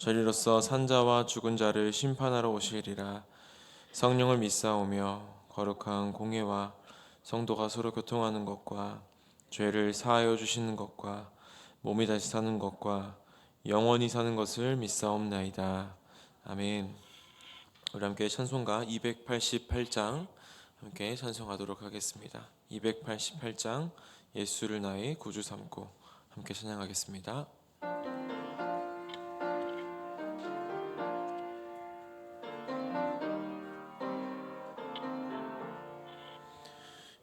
저리로서 산자와 죽은 자를 심판하러 오시리라. 성령을 믿사오며 거룩한 공예와 성도가 서로 교통하는 것과 죄를 사하여 주시는 것과 몸이 다시 사는 것과 영원히 사는 것을 믿사옵나이다. 아멘. 우리 함께 찬송가 288장 함께 찬송하도록 하겠습니다. 288장 예수를 나의 구주 삼고 함께 찬양하겠습니다.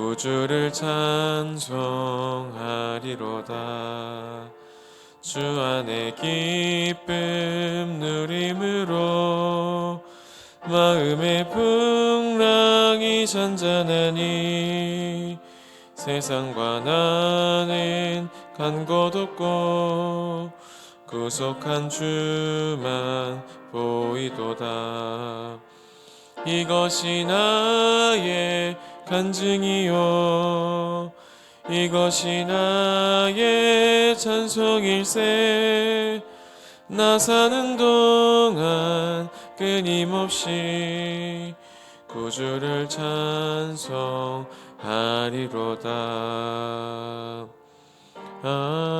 구주를 찬송하리로다. 주 안에 기쁨 누림으로 마음의 풍랑이 잔잔하니 세상과 나는 간곳 없고 구속한 주만 보이도다. 이것이 나의 간증이요. 이것이 나의 찬송일세. 나 사는 동안 끊임없이 구주를 찬송하리로다. 아멘.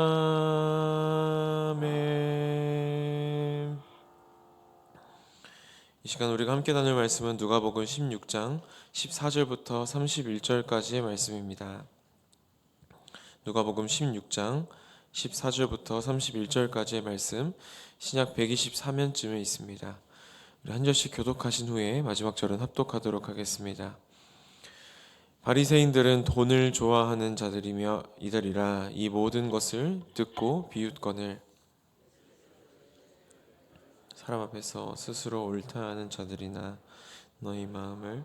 이 시간 우리가 함께 나눌 말씀은 누가복음 16장 14절부터 31절까지의 말씀입니다. 누가복음 16장 14절부터 31절까지의 말씀 신약 124면쯤에 있습니다. 한 절씩 교독하신 후에 마지막 절은 합독하도록 하겠습니다. 바리새인들은 돈을 좋아하는 자들이며 이들이라 이 모든 것을 듣고 비웃거늘 사람 앞에서 스스로 옳다 하는 자들이나 너희 마음을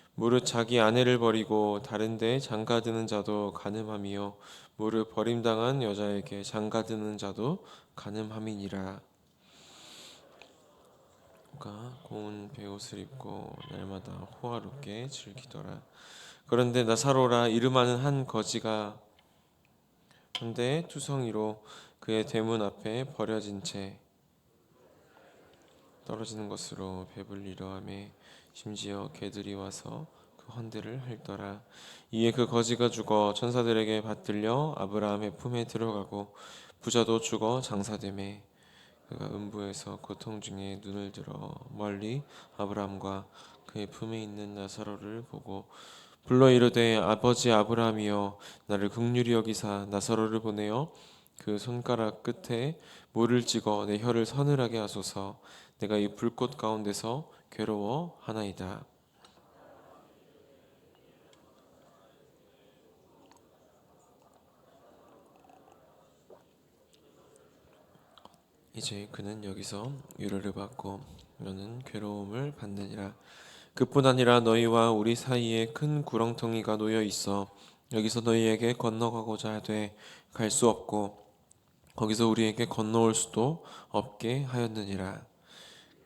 무릇 자기 아내를 버리고 다른데 장가드는 자도 가늠함이요. 무릇 버림당한 여자에게 장가드는 자도 가늠함이니라. 그가 고운 베옷을 입고 날마다 호화롭게 즐기더라. 그런데 나사로라 이름하는 한 거지가 한데 투성이로 그의 대문 앞에 버려진 채 떨어지는 것으로 배불리려 하매 심지어 개들이 와서 그 헌대를 핥더라. 이에 그 거지가 죽어 천사들에게 받들려 아브라함의 품에 들어가고 부자도 죽어 장사되매 그가 음부에서 고통 중에 눈을 들어 멀리 아브라함과 그의 품에 있는 나사로를 보고 불러 이르되 아버지 아브라함이여 나를 극률히 여기사 나사로를 보내어 그 손가락 끝에 물을 찍어 내 혀를 서늘하게 하소서. 내가 이 불꽃 가운데서 괴로워 하나이다. 이제 그는 여기서 위로를 받고 너는 괴로움을 받느니라. 그뿐 아니라 너희와 우리 사이에 큰 구렁텅이가 놓여 있어 여기서 너희에게 건너가고자 하되 갈 수 없고 거기서 우리에게 건너올 수도 없게 하였느니라.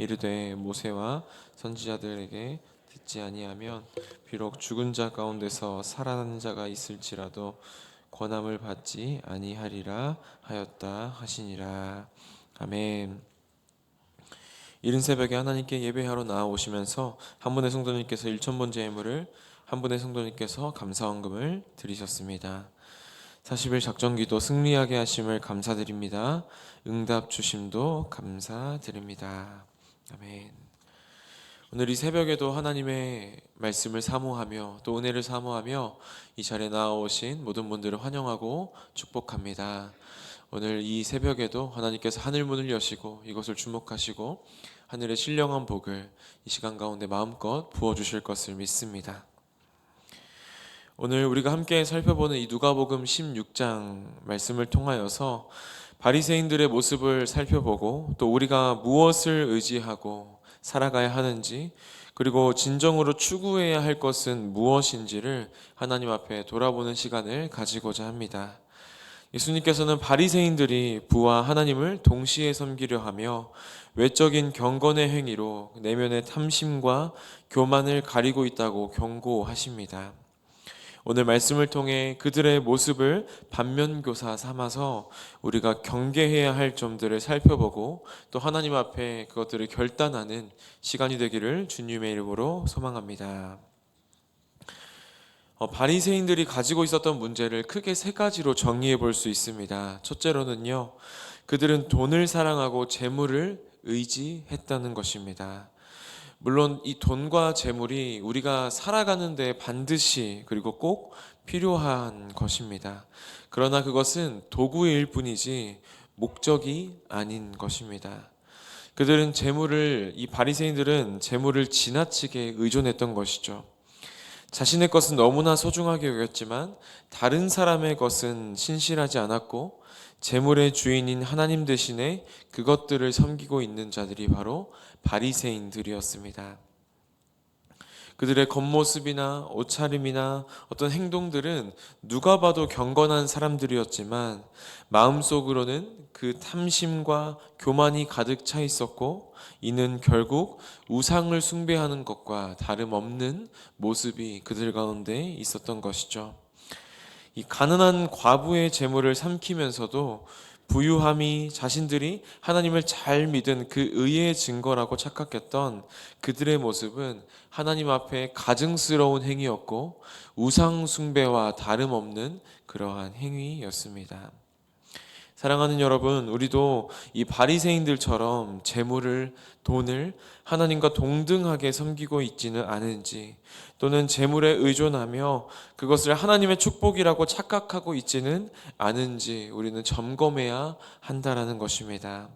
이르되 모세와 선지자들에게 듣지 아니하면 비록 죽은 자 가운데서 살아나는 자가 있을지라도 권함을 받지 아니하리라 하였다 하시니라 아멘. 이른 새벽에 하나님께 예배하러 나아오시면서 한 분의 성도님께서 1천번 제물을 한 분의 성도님께서 감사원금을 드리셨습니다. 40일 작전기도 승리하게 하심을 감사드립니다. 응답 주심도 감사드립니다. 아멘. 오늘 이 새벽에도 하나님의 말씀을 사모하며 또 은혜를 사모하며 이 자리에 나아오신 모든 분들을 환영하고 축복합니다. 오늘 이 새벽에도 하나님께서 하늘 문을 여시고 이것을 주목하시고 하늘의 신령한 복을 이 시간 가운데 마음껏 부어 주실 것을 믿습니다. 오늘 우리가 함께 살펴보는 이 누가복음 16장 말씀을 통하여서 바리새인들의 모습을 살펴보고 또 우리가 무엇을 의지하고 살아가야 하는지 그리고 진정으로 추구해야 할 것은 무엇인지를 하나님 앞에 돌아보는 시간을 가지고자 합니다. 예수님께서는 바리새인들이 부와 하나님을 동시에 섬기려 하며 외적인 경건의 행위로 내면의 탐심과 교만을 가리고 있다고 경고하십니다. 오늘 말씀을 통해 그들의 모습을 반면교사 삼아서 우리가 경계해야 할 점들을 살펴보고 또 하나님 앞에 그것들을 결단하는 시간이 되기를 주님의 이름으로 소망합니다. 어, 바리새인들이 가지고 있었던 문제를 크게 세 가지로 정리해 볼 수 있습니다. 첫째로는요, 그들은 돈을 사랑하고 재물을 의지했다는 것입니다. 물론 이 돈과 재물이 우리가 살아가는데 반드시 그리고 꼭 필요한 것입니다. 그러나 그것은 도구일 뿐이지 목적이 아닌 것입니다. 그들은 재물을 이 바리새인들은 재물을 지나치게 의존했던 것이죠. 자신의 것은 너무나 소중하게 여겼지만 다른 사람의 것은 신실하지 않았고 재물의 주인인 하나님 대신에 그것들을 섬기고 있는 자들이 바로 바리새인들이었습니다. 그들의 겉모습이나 옷차림이나 어떤 행동들은 누가 봐도 경건한 사람들이었지만 마음속으로는 그 탐심과 교만이 가득 차 있었고 이는 결국 우상을 숭배하는 것과 다름없는 모습이 그들 가운데 있었던 것이죠. 이 가난한 과부의 재물을 삼키면서도 부유함이 자신들이 하나님을 잘 믿은 그 의의 증거라고 착각했던 그들의 모습은 하나님 앞에 가증스러운 행위였고 우상 숭배와 다름없는 그러한 행위였습니다. 사랑하는 여러분, 우리도 이 바리새인들처럼 재물을 돈을 하나님과 동등하게 섬기고 있지는 않은지 또는 재물에 의존하며 그것을 하나님의 축복이라고 착각하고 있지는 않은지 우리는 점검해야 한다라는 것입니다.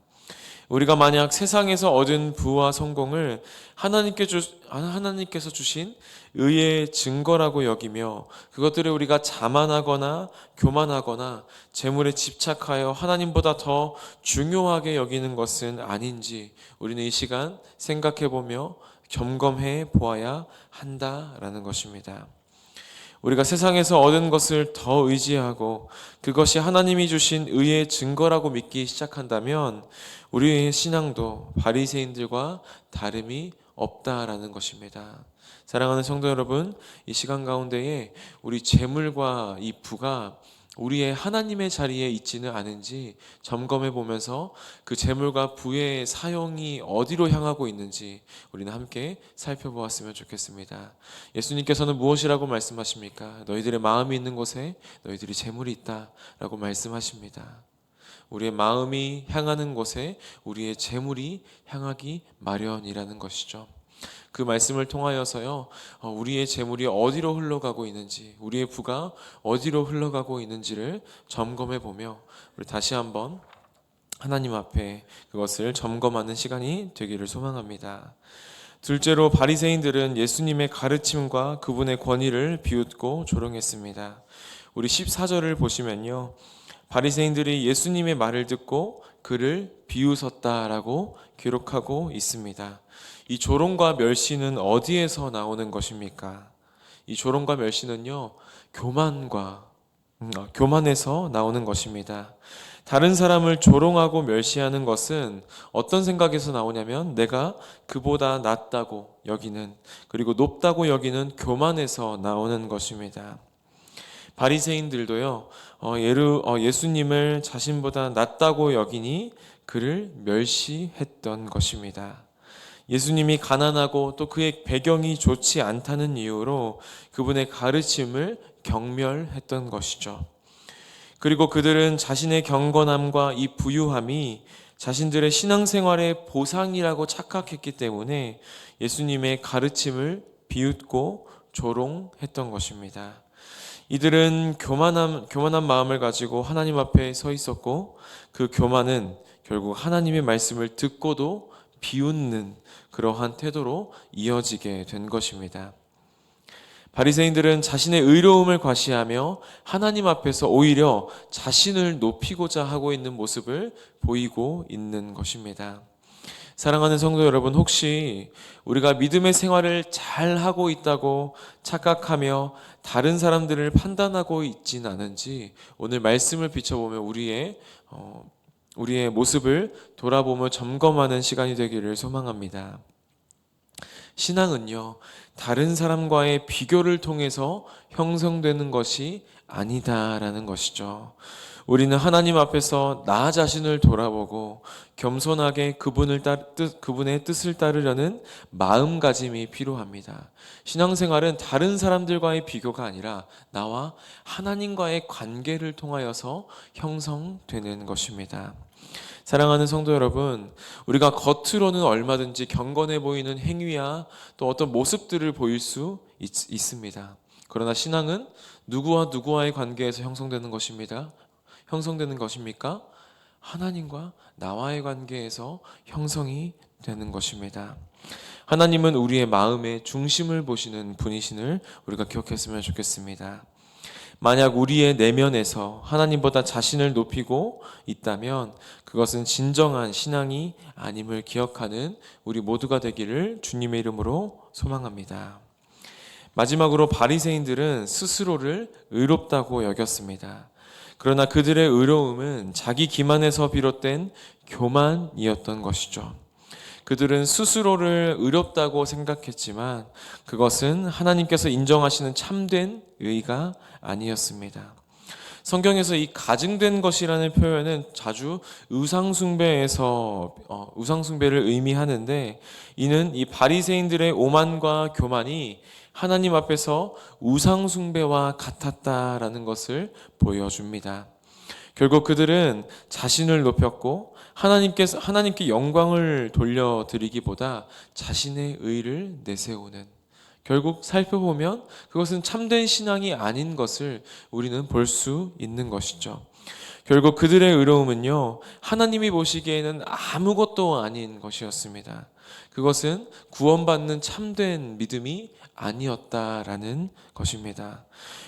우리가 만약 세상에서 얻은 부와 성공을 하나님께 주, 하나님께서 주신 의의 증거라고 여기며 그것들을 우리가 자만하거나 교만하거나 재물에 집착하여 하나님보다 더 중요하게 여기는 것은 아닌지 우리는 이 시간 생각해 보며 점검해 보아야 한다라는 것입니다. 우리가 세상에서 얻은 것을 더 의지하고 그것이 하나님이 주신 의의 증거라고 믿기 시작한다면 우리의 신앙도 바리새인들과 다름이 없다라는 것입니다. 사랑하는 성도 여러분, 이 시간 가운데에 우리 재물과 이 부가 우리의 하나님의 자리에 있지는 않은지 점검해 보면서 그 재물과 부의 사용이 어디로 향하고 있는지 우리는 함께 살펴보았으면 좋겠습니다. 예수님께서는 무엇이라고 말씀하십니까? 너희들의 마음이 있는 곳에 너희들이 재물이 있다라고 말씀하십니다. 우리의 마음이 향하는 곳에 우리의 재물이 향하기 마련이라는 것이죠. 그 말씀을 통하여서요, 어, 우리의 재물이 어디로 흘러가고 있는지, 우리의 부가 어디로 흘러가고 있는지를 점검해 보며, 우리 다시 한번 하나님 앞에 그것을 점검하는 시간이 되기를 소망합니다. 둘째로 바리새인들은 예수님의 가르침과 그분의 권위를 비웃고 조롱했습니다. 우리 14절을 보시면요. 바리새인들이 예수님의 말을 듣고 그를 비웃었다라고 기록하고 있습니다. 이 조롱과 멸시는 어디에서 나오는 것입니까? 이 조롱과 멸시는요, 교만과, 음, 어, 교만에서 나오는 것입니다. 다른 사람을 조롱하고 멸시하는 것은 어떤 생각에서 나오냐면 내가 그보다 낫다고 여기는, 그리고 높다고 여기는 교만에서 나오는 것입니다. 바리새인들도요, 어, 예루, 어, 예수님을 자신보다 낫다고 여기니 그를 멸시했던 것입니다. 예수님이 가난하고 또 그의 배경이 좋지 않다는 이유로 그분의 가르침을 경멸했던 것이죠. 그리고 그들은 자신의 경건함과 이 부유함이 자신들의 신앙생활의 보상이라고 착각했기 때문에 예수님의 가르침을 비웃고 조롱했던 것입니다. 이들은 교만함, 교만한 마음을 가지고 하나님 앞에 서 있었고 그 교만은 결국 하나님의 말씀을 듣고도 비웃는 그러한 태도로 이어지게 된 것입니다. 바리새인들은 자신의 의로움을 과시하며 하나님 앞에서 오히려 자신을 높이고자 하고 있는 모습을 보이고 있는 것입니다. 사랑하는 성도 여러분, 혹시 우리가 믿음의 생활을 잘 하고 있다고 착각하며 다른 사람들을 판단하고 있진 않은지 오늘 말씀을 비춰보면 우리의 어, 우리의 모습을 돌아보며 점검하는 시간이 되기를 소망합니다. 신앙은요, 다른 사람과의 비교를 통해서 형성되는 것이 아니다라는 것이죠. 우리는 하나님 앞에서 나 자신을 돌아보고 겸손하게 그분을 따, 뜻, 그분의 뜻을 따르려는 마음가짐이 필요합니다. 신앙생활은 다른 사람들과의 비교가 아니라 나와 하나님과의 관계를 통하여서 형성되는 것입니다. 사랑하는 성도 여러분, 우리가 겉으로는 얼마든지 경건해 보이는 행위야 또 어떤 모습들을 보일 수 있, 습니다 그러나 신앙은 누구와 누구와의 관계에서 형성되는 것입니다. 형성되는 것입니까? 하나님과 나와의 관계에서 형성이 되는 것입니다. 하나님은 우리의 마음의 중심을 보시는 분이신을 우리가 기억했으면 좋겠습니다. 만약 우리의 내면에서 하나님보다 자신을 높이고 있다면 그것은 진정한 신앙이 아님을 기억하는 우리 모두가 되기를 주님의 이름으로 소망합니다. 마지막으로 바리새인들은 스스로를 의롭다고 여겼습니다. 그러나 그들의 의로움은 자기 기만에서 비롯된 교만이었던 것이죠. 그들은 스스로를 의롭다고 생각했지만 그것은 하나님께서 인정하시는 참된 의가 아니었습니다. 성경에서 이 가증된 것이라는 표현은 자주 우상숭배에서 어, 우상숭배를 의미하는데 이는 이 바리새인들의 오만과 교만이 하나님 앞에서 우상숭배와 같았다라는 것을 보여줍니다. 결국 그들은 자신을 높였고 하나님께서 하나님께 영광을 돌려드리기보다 자신의 의를 내세우는 결국 살펴보면 그것은 참된 신앙이 아닌 것을 우리는 볼 수 있는 것이죠. 결국 그들의 의로움은요, 하나님이 보시기에는 아무것도 아닌 것이었습니다. 그것은 구원받는 참된 믿음이 아니었다라는 것입니다.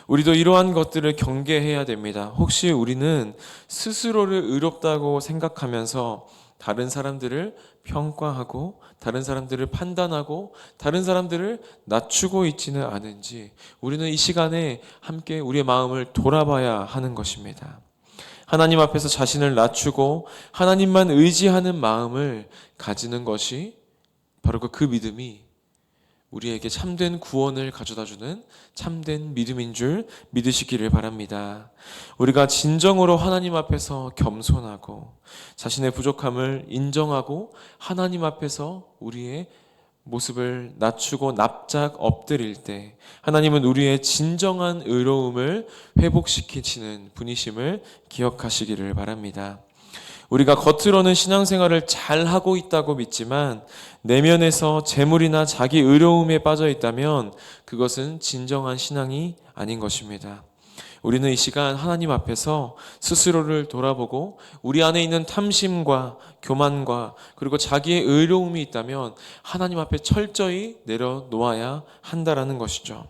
우리도 이러한 것들을 경계해야 됩니다. 혹시 우리는 스스로를 의롭다고 생각하면서 다른 사람들을 평가하고 다른 사람들을 판단하고 다른 사람들을 낮추고 있지는 않은지 우리는 이 시간에 함께 우리의 마음을 돌아봐야 하는 것입니다. 하나님 앞에서 자신을 낮추고 하나님만 의지하는 마음을 가지는 것이 바로 그, 그 믿음이 우리에게 참된 구원을 가져다주는 참된 믿음인 줄 믿으시기를 바랍니다. 우리가 진정으로 하나님 앞에서 겸손하고 자신의 부족함을 인정하고 하나님 앞에서 우리의 모습을 낮추고 납작 엎드릴 때 하나님은 우리의 진정한 의로움을 회복시키시는 분이심을 기억하시기를 바랍니다. 우리가 겉으로는 신앙생활을 잘 하고 있다고 믿지만 내면에서 재물이나 자기 의로움에 빠져 있다면 그것은 진정한 신앙이 아닌 것입니다. 우리는 이 시간 하나님 앞에서 스스로를 돌아보고 우리 안에 있는 탐심과 교만과 그리고 자기의 의로움이 있다면 하나님 앞에 철저히 내려놓아야 한다라는 것이죠.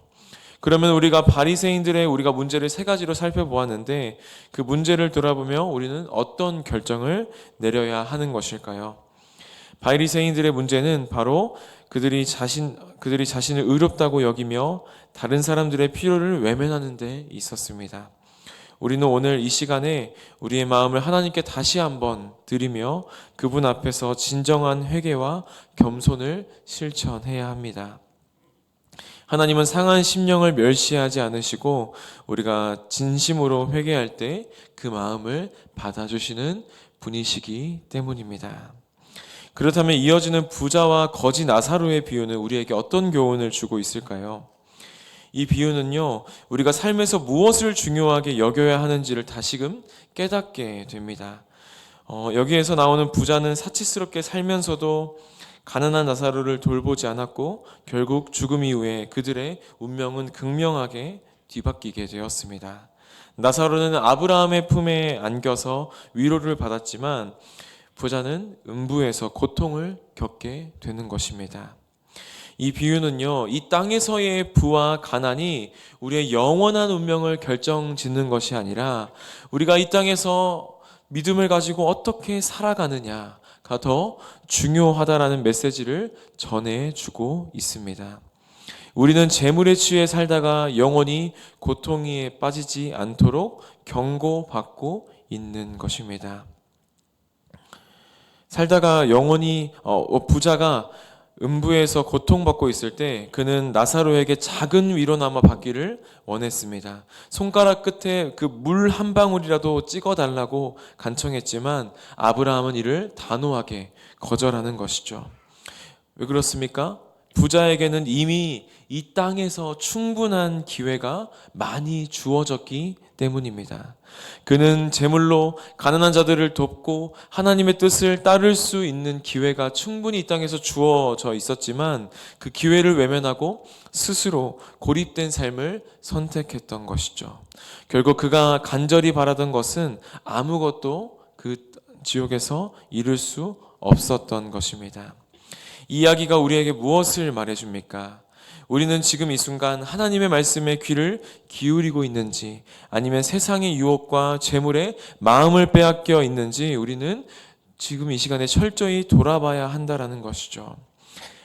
그러면 우리가 바리새인들의 우리가 문제를 세 가지로 살펴보았는데 그 문제를 돌아보며 우리는 어떤 결정을 내려야 하는 것일까요? 바리새인들의 문제는 바로 그들이 자신 그들이 자신을 의롭다고 여기며 다른 사람들의 필요를 외면하는 데 있었습니다. 우리는 오늘 이 시간에 우리의 마음을 하나님께 다시 한번 드리며 그분 앞에서 진정한 회개와 겸손을 실천해야 합니다. 하나님은 상한 심령을 멸시하지 않으시고 우리가 진심으로 회개할 때 그 마음을 받아주시는 분이시기 때문입니다. 그렇다면 이어지는 부자와 거지 나사로의 비유는 우리에게 어떤 교훈을 주고 있을까요? 이 비유는요, 우리가 삶에서 무엇을 중요하게 여겨야 하는지를 다시금 깨닫게 됩니다. 어, 여기에서 나오는 부자는 사치스럽게 살면서도 가난한 나사로를 돌보지 않았고 결국 죽음 이후에 그들의 운명은 극명하게 뒤바뀌게 되었습니다. 나사로는 아브라함의 품에 안겨서 위로를 받았지만 부자는 음부에서 고통을 겪게 되는 것입니다. 이 비유는요, 이 땅에서의 부와 가난이 우리의 영원한 운명을 결정 짓는 것이 아니라 우리가 이 땅에서 믿음을 가지고 어떻게 살아가느냐가 더 중요하다라는 메시지를 전해주고 있습니다. 우리는 재물에 취해 살다가 영원히 고통에 빠지지 않도록 경고받고 있는 것입니다. 살다가 영원히 어, 부자가 음부에서 고통받고 있을 때 그는 나사로에게 작은 위로나마 받기를 원했습니다. 손가락 끝에 그 물 한 방울이라도 찍어 달라고 간청했지만 아브라함은 이를 단호하게 거절하는 것이죠. 왜 그렇습니까? 부자에게는 이미 이 땅에서 충분한 기회가 많이 주어졌기 때문입니다. 그는 제물로 가난한 자들을 돕고 하나님의 뜻을 따를 수 있는 기회가 충분히 이 땅에서 주어져 있었지만 그 기회를 외면하고 스스로 고립된 삶을 선택했던 것이죠. 결국 그가 간절히 바라던 것은 아무것도 그 지옥에서 이룰 수 없었던 것입니다. 이야기가 우리에게 무엇을 말해줍니까? 우리는 지금 이 순간 하나님의 말씀에 귀를 기울이고 있는지 아니면 세상의 유혹과 재물에 마음을 빼앗겨 있는지 우리는 지금 이 시간에 철저히 돌아봐야 한다라는 것이죠.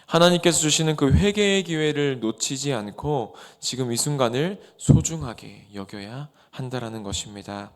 하나님께서 주시는 그 회개의 기회를 놓치지 않고 지금 이 순간을 소중하게 여겨야 한다라는 것입니다.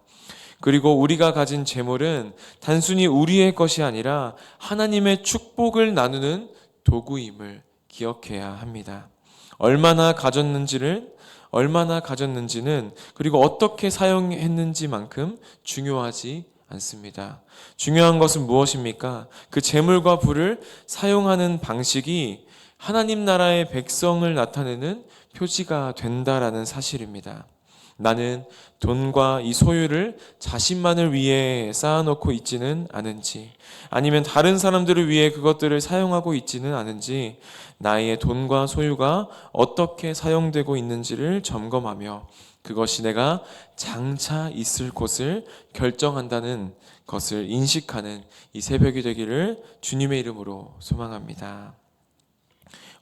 그리고 우리가 가진 재물은 단순히 우리의 것이 아니라 하나님의 축복을 나누는 도구임을 기억해야 합니다. 얼마나 가졌는지를 얼마나 가졌는지는 그리고 어떻게 사용했는지만큼 중요하지 않습니다. 중요한 것은 무엇입니까? 그 재물과 불을 사용하는 방식이 하나님 나라의 백성을 나타내는 표지가 된다라는 사실입니다. 나는 돈과 이 소유를 자신만을 위해 쌓아놓고 있지는 않은지, 아니면 다른 사람들을 위해 그것들을 사용하고 있지는 않은지, 나의 돈과 소유가 어떻게 사용되고 있는지를 점검하며 그것이 내가 장차 있을 곳을 결정한다는 것을 인식하는 이 새벽이 되기를 주님의 이름으로 소망합니다.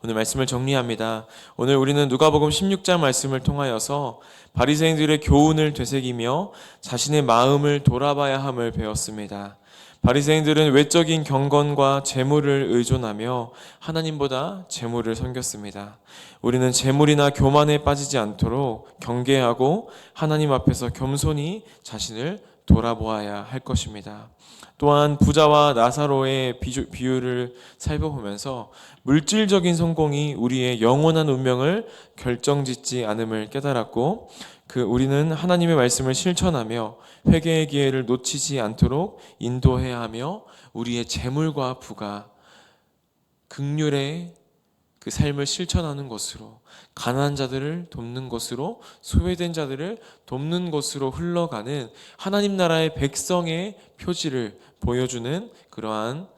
오늘 말씀을 정리합니다. 오늘 우리는 누가복음 16장 말씀을 통하여서 바리새인들의 교훈을 되새기며 자신의 마음을 돌아봐야 함을 배웠습니다. 바리새인들은 외적인 경건과 재물을 의존하며 하나님보다 재물을 섬겼습니다. 우리는 재물이나 교만에 빠지지 않도록 경계하고 하나님 앞에서 겸손히 자신을 돌아보아야 할 것입니다. 또한 부자와 나사로의 비유를 살펴보면서 물질적인 성공이 우리의 영원한 운명을 결정짓지 않음을 깨달았고 그 우리는 하나님의 말씀을 실천하며 회개의 기회를 놓치지 않도록 인도해야 하며 우리의 재물과 부가 극률의 그 삶을 실천하는 것으로 가난한 자들을 돕는 것으로 소외된 자들을 돕는 것으로 흘러가는 하나님 나라의 백성의 표지를 보여주는 그러한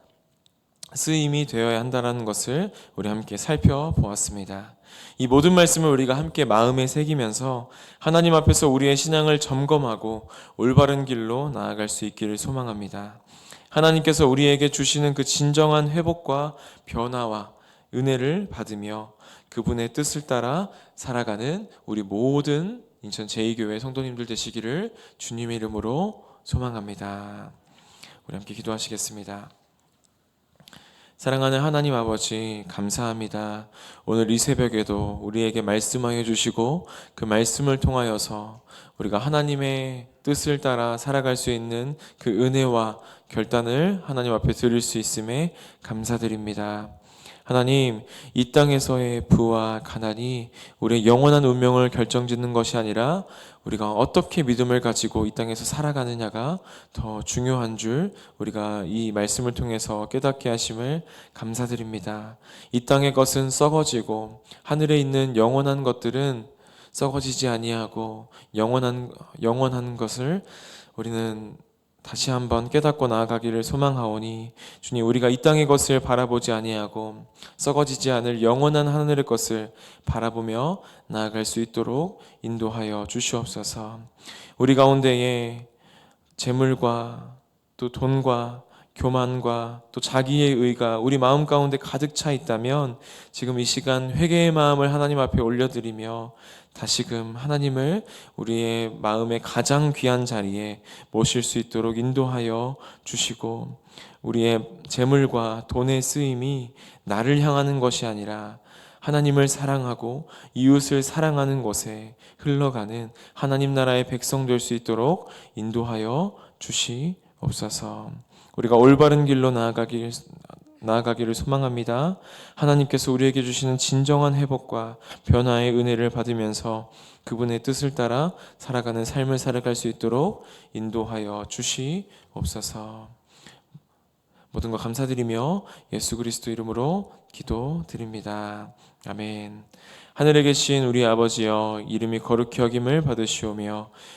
쓰임이 되어야 한다는 것을 우리 함께 살펴보았습니다. 이 모든 말씀을 우리가 함께 마음에 새기면서 하나님 앞에서 우리의 신앙을 점검하고 올바른 길로 나아갈 수 있기를 소망합니다. 하나님께서 우리에게 주시는 그 진정한 회복과 변화와 은혜를 받으며 그분의 뜻을 따라 살아가는 우리 모든 인천 제2교회 성도님들 되시기를 주님의 이름으로 소망합니다. 우리 함께 기도하시겠습니다. 사랑하는 하나님 아버지, 감사합니다. 오늘 이 새벽에도 우리에게 말씀하여 주시고 그 말씀을 통하여서 우리가 하나님의 뜻을 따라 살아갈 수 있는 그 은혜와 결단을 하나님 앞에 드릴 수 있음에 감사드립니다. 하나님, 이 땅에서의 부와 가난이 우리의 영원한 운명을 결정짓는 것이 아니라 우리가 어떻게 믿음을 가지고 이 땅에서 살아가느냐가 더 중요한 줄 우리가 이 말씀을 통해서 깨닫게 하심을 감사드립니다. 이 땅의 것은 썩어지고 하늘에 있는 영원한 것들은 썩어지지 아니하고 영원한 영원한 것을 우리는 다시 한번 깨닫고 나아가기를 소망하오니 주님 우리가 이 땅의 것을 바라보지 아니하고 썩어지지 않을 영원한 하늘의 것을 바라보며 나아갈 수 있도록 인도하여 주시옵소서. 우리 가운데에 재물과 또 돈과 교만과 또 자기의 의가 우리 마음 가운데 가득 차 있다면 지금 이 시간 회개의 마음을 하나님 앞에 올려드리며 다시금 하나님을 우리의 마음의 가장 귀한 자리에 모실 수 있도록 인도하여 주시고 우리의 재물과 돈의 쓰임이 나를 향하는 것이 아니라 하나님을 사랑하고 이웃을 사랑하는 곳에 흘러가는 하나님 나라의 백성 될 수 있도록 인도하여 주시옵소서. 우리가 올바른 길로 나아가길 나아가기를 소망합니다. 하나님께서 우리에게 주시는 진정한 회복과 변화의 은혜를 받으면서 그분의 뜻을 따라 살아가는 삶을 살아갈 수 있도록 인도하여 주시옵소서. 모든 것 감사드리며 예수 그리스도 이름으로 기도드립니다. 아멘. 하늘에 계신 우리 아버지여 이름이 거룩히 여김을 받으시오며